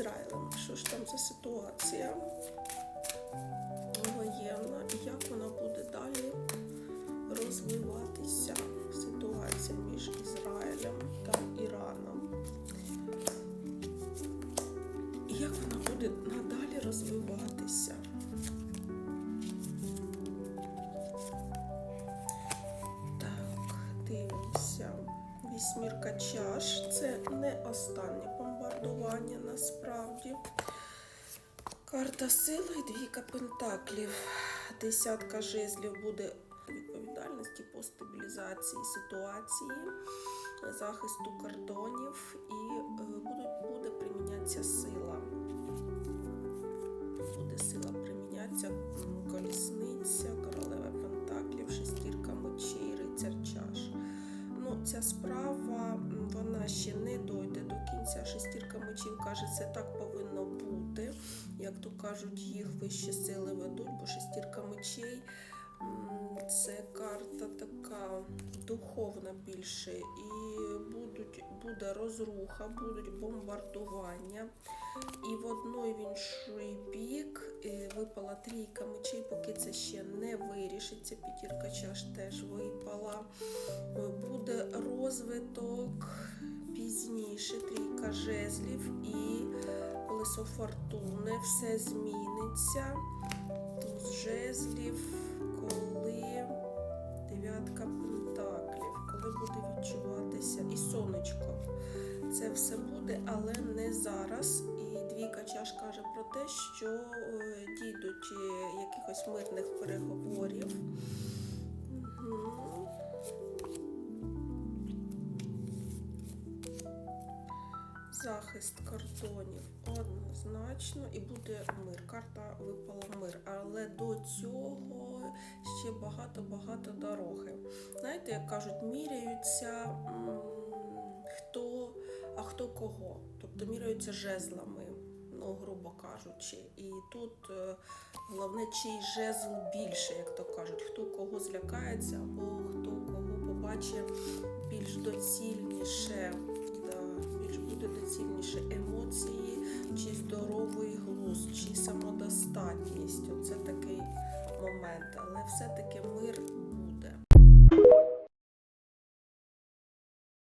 Ізраїлем. Що ж там за ситуація Вісьмірка чаш. Це не останнє бомбардування насправді. Карта сили і двійка пентаклів. Десятка жезлів буде відповідальності по стабілізації ситуації, захисту кордонів і е, буде примінятися сила. Буде сила примінятися колісниця, королева пентаклів, шестірка мечей, рицар чаш. Ну, ця справа каже, це так повинно бути. Як то кажуть, їх вищі сили ведуть, бо шестірка мечей це карта така духовна більше. І будуть, буде розруха, будуть бомбардування. І в одной в інший бік е, випала трійка мечей, поки це ще не вирішиться. П'ятірка чаш теж випала. Е, Буде розвиток пізніше, трійка жезлів і колесо фортуни. Все зміниться. Туз жезлів, коли дев'ятка пентаклів, коли буде відчуватися і сонечко. Це все буде, але не зараз. І двійка чаш каже про те, що е, дійдуть е, якихось мирних переговорів. Мгм. Захист кордонів однозначно і буде мир. Карта випала мир. Але до цього ще багато-багато дороги. Знаєте, як кажуть, міряються хто, а хто кого. Тобто міряються жезлами, ну, грубо кажучи. І тут е, головне, чий жезл більше, як то кажуть, хто кого злякається, або хто кого побачить більш доцільніше. Здоровий чи самодостатність. Оце такий момент. Але все-таки